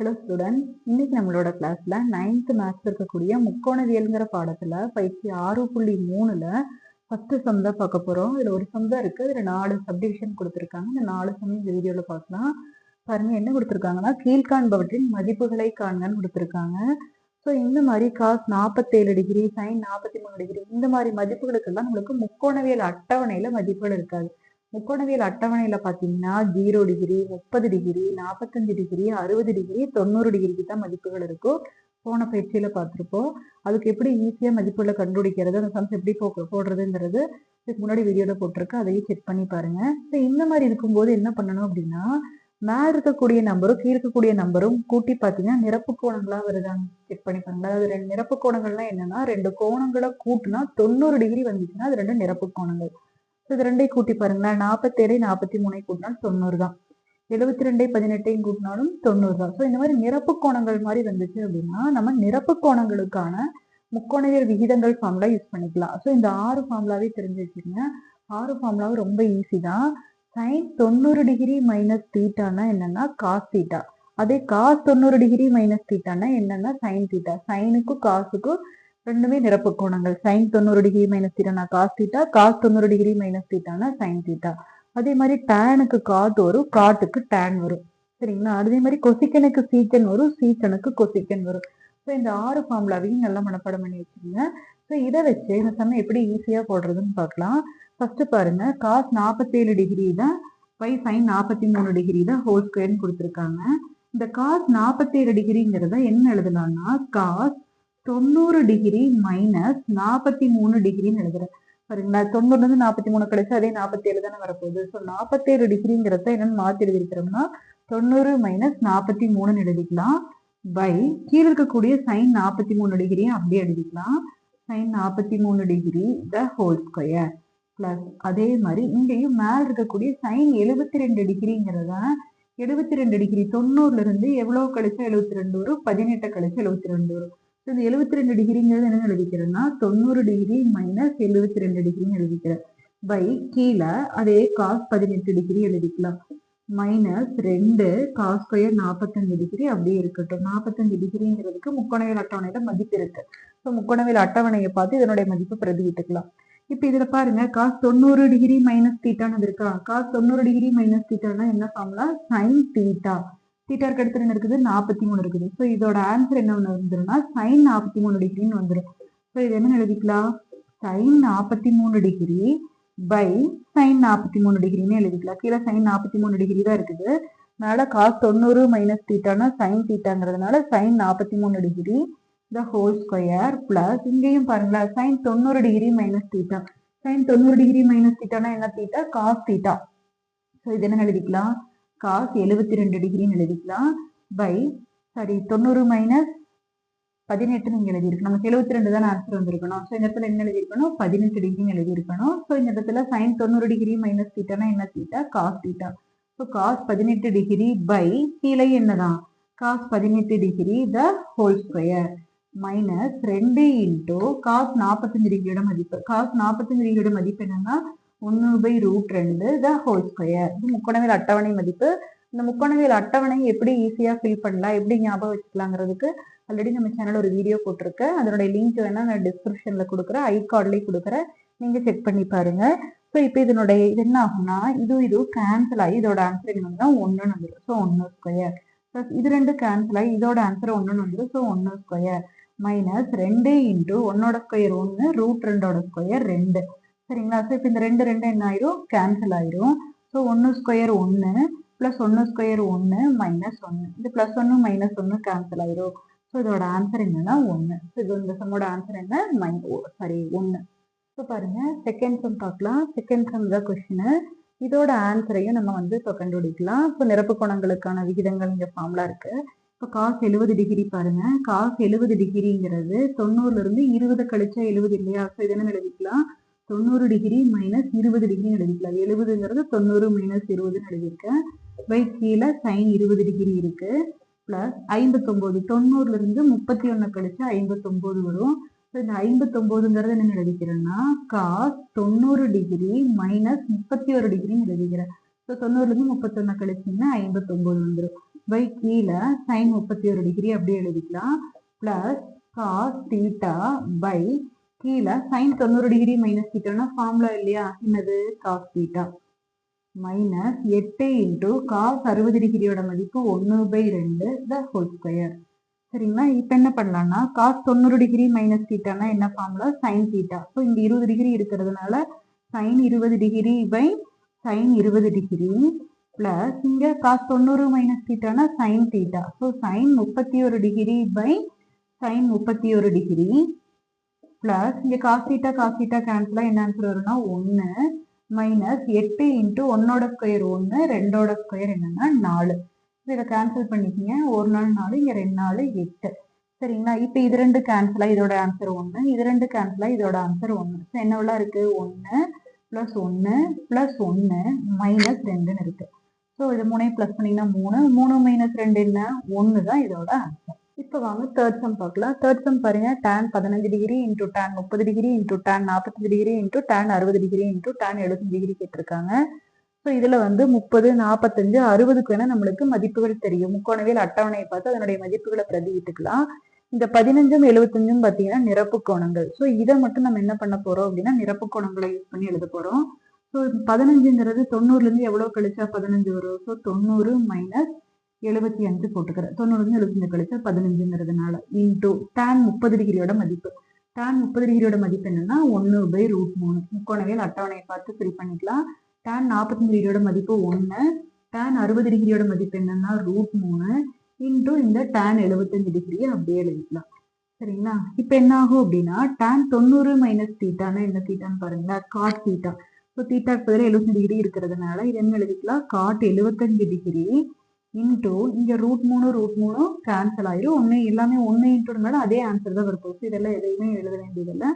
Hello student இன்னைக்கு நம்மளோட கிளாஸ்ல நைன்த்து மேத்ஸ் இருக்கக்கூடிய முக்கோணவியல்ங்கிற பாடத்துல பயிற்சி ஆறு புள்ளி மூணுல ஃபஸ்ட்டு சம் தான் பார்க்க போகிறோம் இதில் ஒரு சம் தான் இருக்கு. இதுல நாலு சப்டிவிஷன் கொடுத்துருக்காங்க. இந்த நாலு சம் இந்த வீடியோவில் பார்க்கலாம். பாருங்கள் என்ன கொடுத்துருக்காங்கன்னா கீழ்காண்பவற்றின் மதிப்புகளை காண்கன்னு கொடுத்துருக்காங்க. ஸோ இந்த மாதிரி காஸ் நாற்பத்தேழு டிகிரி சைன் நாற்பத்தி மூணு டிகிரி இந்த மாதிரி மதிப்புகளுக்கெல்லாம் நம்மளுக்கு முக்கோணவியல் அட்டவணையில் மதிப்புகள் இருக்காது. முக்கோணவியல் அட்டவணையில பாத்தீங்கன்னா ஜீரோ டிகிரி முப்பது டிகிரி நாற்பத்தஞ்சு டிகிரி அறுபது டிகிரி தொண்ணூறு டிகிரிக்கு தான் மதிப்புகள் இருக்கும். போன பயிற்சியில பார்த்துருப்போம். அதுக்கு எப்படி ஈஸியா மதிப்புகளை கண்டுபிடிக்கிறது அந்த சம்ஸ் எப்படி போ போடுறதுங்கிறது இதுக்கு முன்னாடி வீடியோல போட்டிருக்கு. அதையும் செக் பண்ணி பாருங்க. ஸோ இந்த மாதிரி இருக்கும்போது என்ன பண்ணணும் அப்படின்னா மேல இருக்கக்கூடிய நம்பரும் கீழ இருக்கக்கூடிய நம்பரும் கூட்டி பார்த்தீங்கன்னா நிரப்பு கோணங்களா வருதான்னு செக் பண்ணி பாருங்க. அதாவது ரெண்டு நிரப்பு கோணங்கள்லாம் என்னன்னா ரெண்டு கோணங்களை கூட்டினா தொண்ணூறு டிகிரி வந்துச்சுன்னா அது ரெண்டு நிரப்பு கோணங்கள். இது ரெண்டையும் கூட்டி பாருங்களேன். நாற்பத்தேழு நாற்பத்தி மூணை கூட்டினாலும் தொண்ணூறு தான். எழுபத்தி ரெண்டை பதினெட்டையும் கூட்டினாலும் தொண்ணூறு தான். ஸோ இந்த மாதிரி நிரப்பு கோணங்கள் மாதிரி வந்துச்சு அப்படின்னா நம்ம நிரப்பு கோணங்களுக்கான முக்கோணவியல் விகிதங்கள் ஃபார்முலா யூஸ் பண்ணிக்கலாம். ஸோ இந்த ஆறு ஃபார்முலாவே தெரிஞ்சு வச்சுக்கோங்க. ஆறு ஃபார்முலாவும் ரொம்ப ஈஸி தான். சைன் தொண்ணூறு டிகிரி மைனஸ் தீட்டானா என்னன்னா காஸ் தீட்டா அதே காஸ் தொண்ணூறு டிகிரி மைனஸ் தீட்டானா என்னன்னா சைன் தீட்டா சைனுக்கும் காசுக்கும் ரெண்டுமே நிரப்பு கோணங்கள். சைன் தொண்ணூறு டிகிரி மைனஸ் தீட்டானா காஸ் தீட்டா காஸ் தொண்ணூறு டிகிரி மைனஸ் தீட்டானா சைன் தீட்டா அதே மாதிரி டேனுக்கு காட் வரும் காட்டுக்கு டேன் வரும். சரிங்களா? அதே மாதிரி கொசிக்கனுக்கு சீக்கன் வரும் சீக்கனுக்கு கொசிக்கன் வரும். ஸோ இந்த ஆறு ஃபார்முலாவையும் நல்லா மனப்பாடம் பண்ணி வச்சுருங்க. ஸோ இதை வச்சு இந்த சமயம் எப்படி ஈஸியாக போடுறதுன்னு பார்க்கலாம். ஃபர்ஸ்ட் பாருங்க. காஸ் நாற்பத்தேழு டிகிரி தான் பை சைன் நாற்பத்தி மூணு டிகிரி தான் ஹோல் ஸ்கொயர்னு கொடுத்துருக்காங்க. இந்த காஸ் நாற்பத்தேழு டிகிரிங்கிறத என்ன எழுதலாம்னா காஸ் தொண்ணூறு டிகிரி மைனஸ் நாற்பத்தி மூணு டிகிரின்னு எழுதுறேன் சரிங்களா தொண்ணூறுல இருந்து நாற்பத்தி மூணு கழிச்சு அதே நாற்பத்தேழு தானே வரப்போகுது. ஸோ நாற்பத்தேழு டிகிரிங்கிறத என்னன்னு மாற்றி எழுதிருக்கிறோம்னா தொண்ணூறு மைனஸ் நாற்பத்தி மூணுன்னு எழுதிக்கலாம். பை கீழே இருக்கக்கூடிய சைன் நாற்பத்தி மூணு டிகிரியும் அப்படியே எழுதிக்கலாம். சைன் நாற்பத்தி மூணு degree the whole square plus அதே மாதிரி இங்கேயும் மேல இருக்கக்கூடிய சைன் எழுபத்தி ரெண்டு டிகிரிங்கிறத எழுபத்தி ரெண்டு டிகிரி தொண்ணூறுல இருந்து எவ்வளவு கழிச்சா எழுபத்தி ரெண்டு வரும்? பதினெட்டை கழிச்சா எழுபத்தி ரெண்டு வரும். இந்த எழுபத்தி ரெண்டு டிகிரிங்கிறது என்ன எழுதிக்கிறேன்னா தொண்ணூறு டிகிரி மைனஸ் எழுபத்தி ரெண்டு டிகிரின்னு எழுதிக்கிறேன். பை கீழே அதே காஸ் பதினெட்டு டிகிரி எழுதிக்கலாம். மைனஸ் ரெண்டு காஸ் ஸ்கொயர் நாற்பத்தஞ்சு டிகிரி அப்படியே இருக்கட்டும். நாற்பத்தஞ்சு டிகிரிங்கிறதுக்கு முக்கோணவியல் அட்டவணையில மதிப்பு இருக்கு. ஸோ முக்கோணவியல் அட்டவணையை பார்த்து இதனுடைய மதிப்பு பிரதிவிட்டுக்கலாம் இப்போ இதுல பாருங்க காஸ் தொண்ணூறு டிகிரி மைனஸ் தீட்டான்னு இருக்கா காஸ் தொண்ணூறு டிகிரி மைனஸ் தீட்டானா என்ன ஃபார்முலா சைன் தீட்டா தீட்டாருக்கு அடுத்து என்ன இருக்குது? நாற்பத்தி மூணு இருக்குது. ஸோ இதோட ஆன்சர் என்ன ஒன்று வந்துடும்னா சைன் நாற்பத்தி மூணு டிகிரின்னு வந்துடும் ஸோ இது என்ன எழுதிக்கலாம்? சைன் நாற்பத்தி மூணு டிகிரி பை சைன் நாற்பத்தி மூணு டிகிரின்னு எழுதிக்கலாம். கீழே சைன் நாற்பத்தி மூணு டிகிரி தான் இருக்குது. அதனால காஸ் தொண்ணூறு மைனஸ் தீட்டானா சைன் தீட்டாங்கிறதுனால சைன் நாற்பத்தி மூணு degree the whole square plus இங்கேயும் பாருங்களேன் சைன் தொண்ணூறு டிகிரி மைனஸ் தீட்டா சைன் தொண்ணூறு டிகிரி மைனஸ் தீட்டானா என்ன தீட்டா காஸ் தீட்டா ஸோ இது என்ன எழுதிக்கலாம்? காஸ் எழுபத்தி ரெண்டு டிகிரின்னு எழுதிக்கலாம். பை சாரி தொண்ணூறு மைனஸ் பதினெட்டு நீங்க எழுதியிருக்கு. நமக்கு எழுபத்தி ரெண்டு தான் ஆன்சர் வந்திருக்கணும். ஸோ இந்த இடத்துல என்ன எழுதியிருக்கணும்? பதினெட்டு டிகிரின்னு எழுதியிருக்கணும். ஸோ இந்த இடத்துல சைன் தொண்ணூறு டிகிரி மைனஸ் தீட்டானா என்ன theta cos theta so cos பதினெட்டு டிகிரி பை கீழே என்னதான்? காஸ் பதினெட்டு degree the whole square minus ரெண்டு இன்டூ காஸ் நாற்பத்தஞ்சு டிகிரியோட மதிப்பு. காஸ் நாற்பத்தஞ்சு டிகிரியோட மதிப்பு என்னன்னா ஒன்று பை ரூட் ரெண்டு த ஹோல் ஸ்கொயர் இது முக்கோணவியல் அட்டவணை மதிப்பு. இந்த முக்கோணவியல் அட்டவணை எப்படி ஈஸியாக ஃபில் பண்ணலாம் எப்படி ஞாபகம் வச்சுக்கலாங்கிறதுக்கு ஆல்ரெடி நம்ம சேனல் ஒரு வீடியோ போட்டிருக்கேன் அதனுடைய லிங்க் வேணால் நான் டிஸ்கிரிப்ஷனில் கொடுக்குறேன் ஐ கார்ட்லேயும் கொடுக்குறேன். நீங்கள் செக் பண்ணி பாருங்கள் ஸோ இப்போ இதனுடைய இது என்ன ஆகும்னா இது இது கேன்சல் ஆகி இதோட ஆன்சர் என்ன ஒன்றுன்னு வந்துடும் ஸோ ஒன்று ஸ்கொயர் ப்ளஸ் இது ரெண்டு கேன்சல் ஆகி இதோட ஆன்சர் ஒன்றுன்னு வந்துடும் ஸோ ஒன்று ஸ்கொயர் மைனஸ் ரெண்டு இன்ட்டு ஒன்னோட ஸ்கொயர் ஒன்று ரூட் ரெண்டோட ஸ்கொயர் ரெண்டு. சரிங்களா? ஸோ இப்போ இந்த ரெண்டு ரெண்டு என்ன ஆயிரும்? கேன்சல் ஆயிரும். ஸோ ஒன்று ஸ்கொயர் ஒன்று ப்ளஸ் ஒன்று ஸ்கொயர் ஒன்று மைனஸ் ஒன்று இது ப்ளஸ் ஒன்று மைனஸ் ஒன்று கேன்சல் ஆயிரும். ஸோ இதோட ஆன்சர் என்னன்னா ஒன்று ஸோ இது இந்த சம்மோட ஆன்சர் என்ன? மை சாரி ஒன்று ஸோ பாருங்க செகண்ட் சம் பார்க்கலாம். செகண்ட் சம் தான் கொஷினு இதோட ஆன்சரையும் நம்ம வந்து இப்போ கண்டுபிடிக்கலாம். இப்போ நிரப்பு கோணங்களுக்கான விகிதங்கள் இங்கே ஃபார்ம்லாம் இருக்கு. இப்போ காசு எழுபது டிகிரி பாருங்க. காசு எழுபது டிகிரிங்கிறது தொண்ணூறுல இருந்து இருபது கழிச்சா எழுபது இல்லையா? ஸோ இது என்ன எழுதிக்கலாம்? தொண்ணூறு டிகிரி மைனஸ் இருபது டிகிரி எழுதிக்கலாம். எழுபதுங்கிறது தொண்ணூறு மைனஸ் இருபதுன்னு எழுதியிருக்கேன். பை கீழே சைன் இருபது டிகிரி இருக்கு. பிளஸ் ஐம்பத்தொம்போது தொண்ணூறுல இருந்து முப்பத்தி ஒன்று கழிச்சு ஐம்பத்தொம்போது வரும். ஸோ இந்த ஐம்பத்தொம்போதுங்கிறது என்ன எழுதிக்கிறேன்னா காஸ் தொண்ணூறு டிகிரி மைனஸ் முப்பத்தி ஒரு டிகிரின்னு எழுதிக்கிறேன். ஸோ தொண்ணூறுலேருந்து முப்பத்தொன்று கழிச்சிங்கன்னா ஐம்பத்தொம்போது வந்துடும் பை கீழே சைன் முப்பத்தி ஒரு டிகிரி அப்படியே எழுதிக்கலாம். பிளஸ் காஸ் தீட்டா பை கீழே சைன் தொண்ணூறு டிகிரி மைனஸ் தீட்டானா ஃபார்முலா இல்லையா? என்னது? காஸ் தீட்டா மைனஸ் எட்டு இன்டூ காஸ் அறுபது டிகிரியோட மதிப்பு ஒன்று பை ரெண்டு த ஹோல் ஸ்கொயர் சரிங்களா? இப்போ என்ன பண்ணலாம்னா காஸ் தொண்ணூறு டிகிரி மைனஸ் தீட்டானா என்ன ஃபார்முலா சைன் தீட்டா ஸோ இங்கே இருபது டிகிரி இருக்கிறதுனால சைன் இருபது டிகிரி பை சைன் இருபது டிகிரி ப்ளஸ் இங்கே காஸ் தொண்ணூறு மைனஸ் தீட்டானா சைன் தீட்டா ஸோ சைன் முப்பத்தி ஒரு டிகிரி பை சைன் முப்பத்தி ஒரு டிகிரி பிளஸ் இங்கே காஸ் தீட்டா காஸ் தீட்டா கேன்சலாக என்ன ஆன்சர் வரும்னா ஒன்று மைனஸ் எட்டு இன்ட்டு ஒன்னோட ஸ்கொயர் ஒன்று ரெண்டோட ஸ்கொயர் என்னன்னா நாலு. இதை கேன்சல் பண்ணிக்கிங்க. ஒரு நாள் நாலு இங்கே ரெண்டு நாலு எட்டு. சரிங்களா? இப்போ இது ரெண்டு கேன்சலாக இதோட ஆன்சர் ஒன்று இது ரெண்டு கேன்சலாக இதோட ஆன்சர் ஒன்று ஸோ என்னவெல்லாம் இருக்குது ஒன்று ப்ளஸ் ஒன்று ப்ளஸ் ஒன்று மைனஸ் ரெண்டுன்னு இருக்குது ஸோ இது மூணையும் ப்ளஸ் பண்ணிங்கன்னா மூணு. மூணு மைனஸ் ரெண்டு என்ன? ஒன்று தான் இதோட ஆன்சர் இப்போ வாங்க தேர்ட் சம் பார்க்கலாம். தேர்ட் சம் பாருங்க டேன் பதினஞ்சு டிகிரி இன்டூ டேன் முப்பது டிகிரி இன்டூ டேன் நாற்பத்தஞ்சு டிகிரி இன்டூ டேன் அறுபது டிகிரி இன்டூ டேன் எழுபத்தஞ்சு டிகிரி கேட்டிருக்காங்க. ஸோ இதில் வந்து முப்பது நாற்பத்தஞ்சு அறுபதுக்கு வேணால் நம்மளுக்கு மதிப்புகள் தெரியும். முக்கோணவியல் அட்டவணையை பார்த்து அதனுடைய மதிப்புகளை பிரதிவிட்டுக்கலாம் இந்த பதினஞ்சும் எழுபத்தஞ்சும் பார்த்தீங்கன்னா நிரப்பு கோணங்கள். ஸோ இதை மட்டும் நம்ம என்ன பண்ண போகிறோம் அப்படின்னா நிரப்பு கோணங்களை யூஸ் பண்ணி எழுத போகிறோம் ஸோ பதினஞ்சுங்கிறது தொண்ணூறுலேருந்து எவ்வளோ கழிச்சா பதினஞ்சு வரும்? ஸோ தொண்ணூறு மைனஸ் எழுபத்தி அஞ்சு போட்டுக்கிறேன். தொண்ணூறுலேருந்து எழுபத்தஞ்சு கழிச்சா பதினஞ்சுங்கிறதுனால இன்டூ டேன் முப்பது டிகிரியோட மதிப்பு. டேன் முப்பது டிகிரியோட மதிப்பு என்னன்னா ஒன்று பை ரூட் மூணு. முக்கோணவியல் அட்டவணையை பார்த்து ஃபில் பண்ணிக்கலாம். டேன் நாற்பத்தஞ்சு டிகிரியோட மதிப்பு ஒன்று டேன் அறுபது டிகிரியோட மதிப்பு என்னன்னா ரூட் மூணு. இன்டூ இந்த டேன் எழுபத்தஞ்சு டிகிரியை அப்படியே எழுதிக்கலாம். சரிங்களா? இப்போ என்ன ஆகும் அப்படின்னா டேன் தொண்ணூறு மைனஸ் தீட்டானா என்ன தீட்டான்னு பாருங்களா? காட் தீட்டா ஸோ தீட்டாக்கு பதில் எழுபத்தஞ்சு டிகிரி இருக்கிறதுனால இது என்ன எழுதிக்கலாம்? காட் எழுபத்தஞ்சு டிகிரி இன்டூ இங்கே ரூட் மூணு ரூட் மூணு கேன்சல் ஆயிரும். ஒன்று எல்லாமே ஒன்று இன்டூனால அதே ஆன்சர் தான் வரும். ஸோ இதெல்லாம் எதையுமே எழுத வேண்டியதில்லை.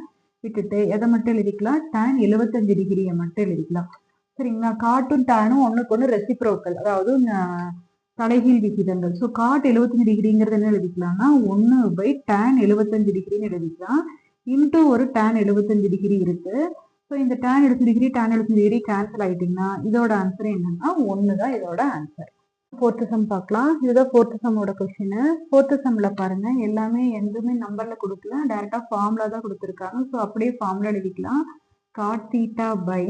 விட்டுட்டு எதை மட்டும் எழுதிக்கலாம்? டேன் எழுபத்தஞ்சு டிகிரியை மட்டும் எழுதிக்கலாம். சரிங்களா? காட்டும் டேனும் ஒன்றுக்கு ஒன்று ரெசிப்ரோக்கல் அதாவது தலைகீழ் விகிதங்கள். ஸோ காட் எழுபத்தஞ்சு டிகிரிங்கிறது என்ன எழுதிக்கலாம்னா ஒன்று பை டேன் எழுபத்தஞ்சு டிகிரின்னு எழுதிக்கலாம். இன்டூ ஒரு டேன் எழுபத்தஞ்சு டிகிரி இருக்கு. ஸோ இந்த டேன் எழுபத்தஞ்சு டிகிரி டேன் எழுபத்தஞ்சு டிகிரி கேன்சல் ஆயிட்டீங்கன்னா இதோட ஆன்சர் என்னன்னா ஒன்று தான் இதோட ஆன்சர் ஃபோர்த்து சம் பார்க்கலாம். இதுதான் ஃபோர்த்து சம்மோட கொஸ்டின் ஃபோர்த்து சம்மில் பாருங்க எல்லாமே எதுவுமே நம்பர்ல கொடுக்கல. டேரெக்டாக ஃபார்முலா தான் கொடுத்துருக்காங்க. ஸோ அப்படியே ஃபார்முலா எழுதிக்கலாம். காட் தீட்டா பை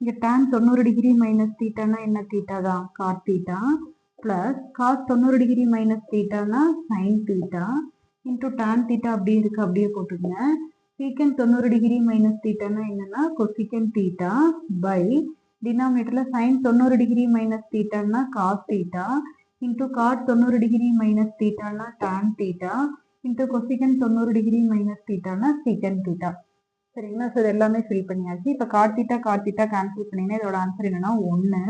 இங்கே டேன் தொண்ணூறு டிகிரி மைனஸ் தீட்டானா என்ன தீட்டா தான்? காட் தீட்டா ப்ளஸ் காட் தொண்ணூறு degree minus தீட்டானா sine theta into tan theta அப்படியே இருக்கு. அப்படியே போட்டுருங்க சீக்கன் தொண்ணூறு டிகிரி மைனஸ் தீட்டானா என்னன்னா கொசிக்கன் தீட்டா பை டினாமினேட்டர்ல சைன் தொண்ணூறு டிகிரி மைனஸ் தீட்டான்னா காஸ் தீட்டா இன்டூ காட் தொண்ணூறு டிகிரி மைனஸ் தீட்டான்னா டான் தீட்டா இன்டூ கொசிகன் தொண்ணூறு டிகிரி மைனஸ் தீட்டான்னா சீக்கன் தீட்டா சரிங்களா? ஸோ இது எல்லாமே ஃபில் பண்ணியாச்சு. இப்போ cot theta cot theta cancel பண்ணீங்கன்னா இதோட ஆன்சர் என்னன்னா ஒன்று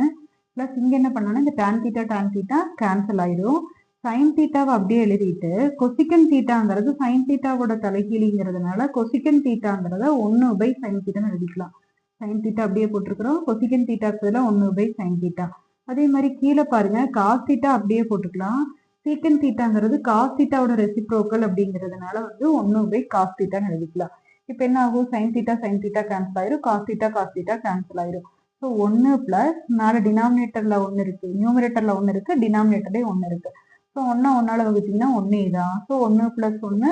ப்ளஸ் இங்கே என்ன பண்ணோன்னா இந்த tan theta tan theta cancel ஆயிடும் சைன் தீட்டாவை அப்படியே எழுதிட்டு கொசிக்கன் தீட்டாங்கிறது சைன் தீட்டாவோட தலைகீழிங்கிறதுனால கொசிக்கன் தீட்டாங்கிறத ஒன்று பை சைன் தீட்டான்னு எழுதிக்கலாம். சைன் தீட்டா அப்படியே போட்டிருக்கிறோம். கொசிக்கன் தீட்டாக்கு பதிலாக ஒன்று பை சைன் தீட்டா அதே மாதிரி கீழே பாருங்க காஸ் தீட்டா அப்படியே போட்டுக்கலாம். சீக்கன் தீட்டாங்கிறது காஸ் தீட்டாவோட ரெசிப்ரோக்கல் அப்படிங்கிறதுனால வந்து ஒன்று பை காஸ் தீட்டான்னு எழுதிக்கலாம். இப்போ என்ன ஆகும்? Sine theta sine theta cancel ஆயிரும். Cos theta cos theta cancel ஆயிரும். ஸோ ஒன்று ப்ளஸ் மேலே டினாமினேட்டரில் ஒன்று இருக்கு. நியூமரேட்டரில் ஒன்று இருக்கு டினாமினேட்டரே ஒன்று இருக்கு. ஸோ ஒன்றா ஒன்றால் வகுத்தீங்கன்னா ஒன்று தான். ஸோ ஒன்று ப்ளஸ் ஒன்று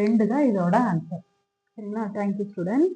ரெண்டு தான் இதோட ஆன்சர் சரிங்களா? Thank you student